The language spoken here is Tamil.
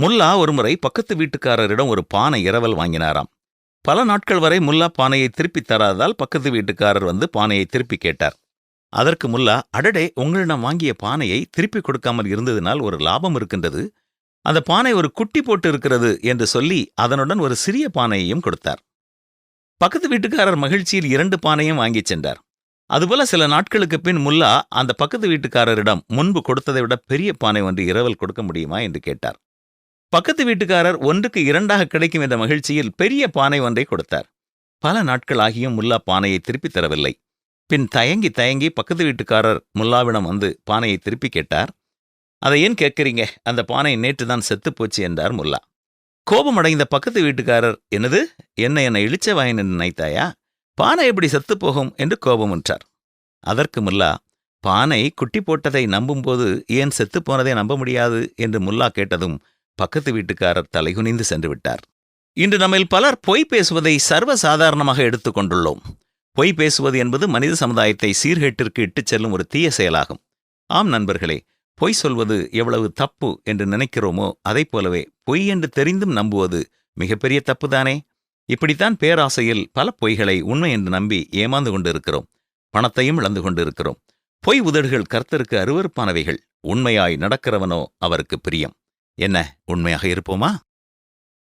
முல்லா ஒருமுறை பக்கத்து வீட்டுக்காரரிடம் ஒரு பானை இரவல் வாங்கினாராம். பல நாட்கள் வரை முல்லா பானையை திருப்பித் தராததால் பக்கத்து வீட்டுக்காரர் வந்து பானையை திருப்பி கேட்டார். அதற்கு முல்லா அடடே உங்களிடம் வாங்கிய பானையை திருப்பி கொடுக்காமல் இருந்ததினால் ஒரு லாபம் இருக்கின்றது. அந்த பானை ஒரு குட்டி போட்டு இருக்கிறது என்று சொல்லி அதனுடன் ஒரு சிறிய பானையையும் கொடுத்தார். பக்கத்து வீட்டுக்காரர் மகிழ்ச்சியில் இரண்டு பானையும் வாங்கிச் சென்றார். அதுபோல சில நாட்களுக்கு பின் முல்லா அந்த பக்கத்து வீட்டுக்காரரிடம் முன்பு கொடுத்ததை விட பெரிய பானை ஒன்று இரவல் கொடுக்க முடியுமா? என்று கேட்டார். பக்கத்து வீட்டுக்காரர் ஒன்றுக்கு இரண்டாக கிடைக்கும் என்ற மகிழ்ச்சியில் பெரிய பானை ஒன்றை கொடுத்தார். பல நாட்கள் ஆகியும் முல்லா பானையை திருப்பித் தரவில்லை. பின் தயங்கி தயங்கி பக்கத்து வீட்டுக்காரர் முல்லாவிடம் வந்து பானையை திருப்பி கேட்டார். அதை ஏன் கேட்கறீங்க? அந்த பானை நேற்று தான் செத்துப் போச்சு என்றார் முல்லா. கோபமடைந்த பக்கத்து வீட்டுக்காரர் என்னது? என்ன என்னை இழிச்ச வாயின் என்று நினைத்தாயா? பானை எப்படி செத்துப் போகும்? என்று கோபமுற்றார் அதற்கு முல்லா பானை குட்டி போட்டதை நம்பும்போது ஏன் செத்துப் போனதை நம்ப முடியாது? என்று முல்லா கேட்டதும் பக்கத்து வீட்டுக்காரர் தலைகுனிந்து சென்று விட்டார் இன்று நம்மில் பலர் பொய் பேசுவதை சர்வசாதாரணமாக எடுத்துக் கொண்டுள்ளோம். பொய் பேசுவது என்பது மனித சமுதாயத்தை சீர்கேட்டிற்கு இட்டுச் செல்லும் ஒரு தீய செயலாகும். ஆம் நண்பர்களே பொய் சொல்வது எவ்வளவு தப்பு என்று நினைக்கிறோமோ அதைப் போலவே பொய் என்று தெரிந்தும் நம்புவது மிகப்பெரிய தப்புதானே? இப்படித்தான் பேராசையில் பல பொய்களை உண்மை என்று நம்பி ஏமாந்து கொண்டிருக்கிறோம். பணத்தையும் இழந்து கொண்டிருக்கிறோம். பொய் உதடுகள் கர்த்தருக்கு அருவருப்பானவைகள். உண்மையாய் நடக்கிறவனோ அவருக்கு பிரியம். என்ன உண்மையாக இருப்போமா?